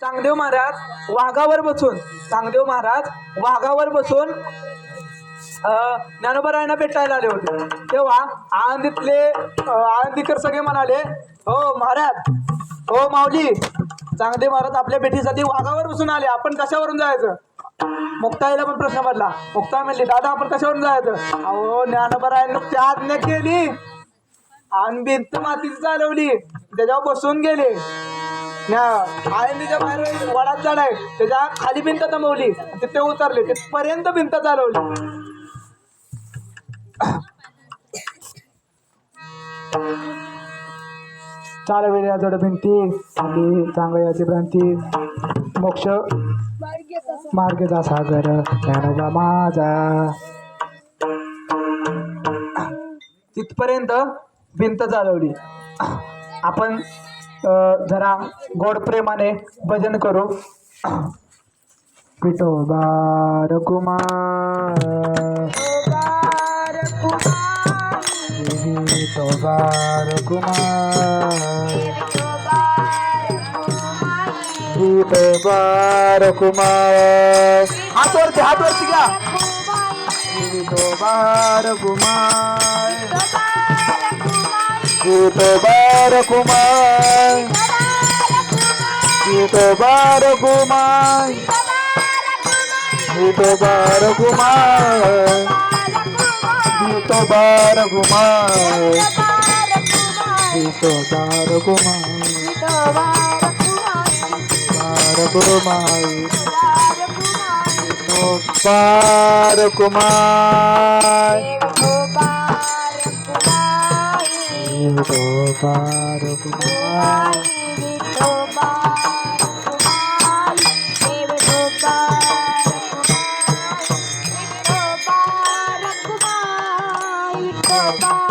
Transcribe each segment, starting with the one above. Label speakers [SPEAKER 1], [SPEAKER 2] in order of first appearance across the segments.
[SPEAKER 1] चांगदेव महाराज वाघावर बसून चांगदेव महाराज वाघावर बसून अं, ज्ञानोबरायांना भेटायला आले होते. तेव्हा आनंदीतले आनंदीकर सगळे म्हणाले हो महाराज हो माऊली चांगदेव महाराज आपल्या भेटीसाठी वाघावर बसून आले. आपण कशावरून जायचं? मुक्ताईला पण प्रश्न पडला. मुक्ता म्हणली दादा आपण कशावरून जायचं? अहो ज्ञानोबरायांनी त्या आज्ञा केली. आणि भिंत मातीची चालवली. त्याच्यावर बसून गेले. आळंदीच्या बाहेर वडात झाड आहे. त्याच्याखाली भिंत जमवली तिथे उतरले तिथपर्यंत भिंत चालवली. चालविल्या जड भिंती आणि चांगल्याची भ्रांती. मोक्ष. मार्गचा सागर ज्ञानोबा माझा. तिथपर्यंत भिंत चालवली. आपण जरा गोड प्रेमाने भजन करू. विठोबार कुमार. विठोबार कुमार विठोबार कुमार. हातवरती हातवरती तो बार कुमार. विठोबार कुमार. মুবারকুমায় মুবারকুমায় মুবারকুমায় মুবারকুমায় মুবারকুমায় মুবারকুমায় মুবারকুমায় মুবারকুমায় গোপাল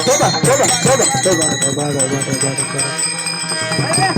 [SPEAKER 1] 走吧，走吧，走吧，走吧，走吧，走吧，走吧，走吧。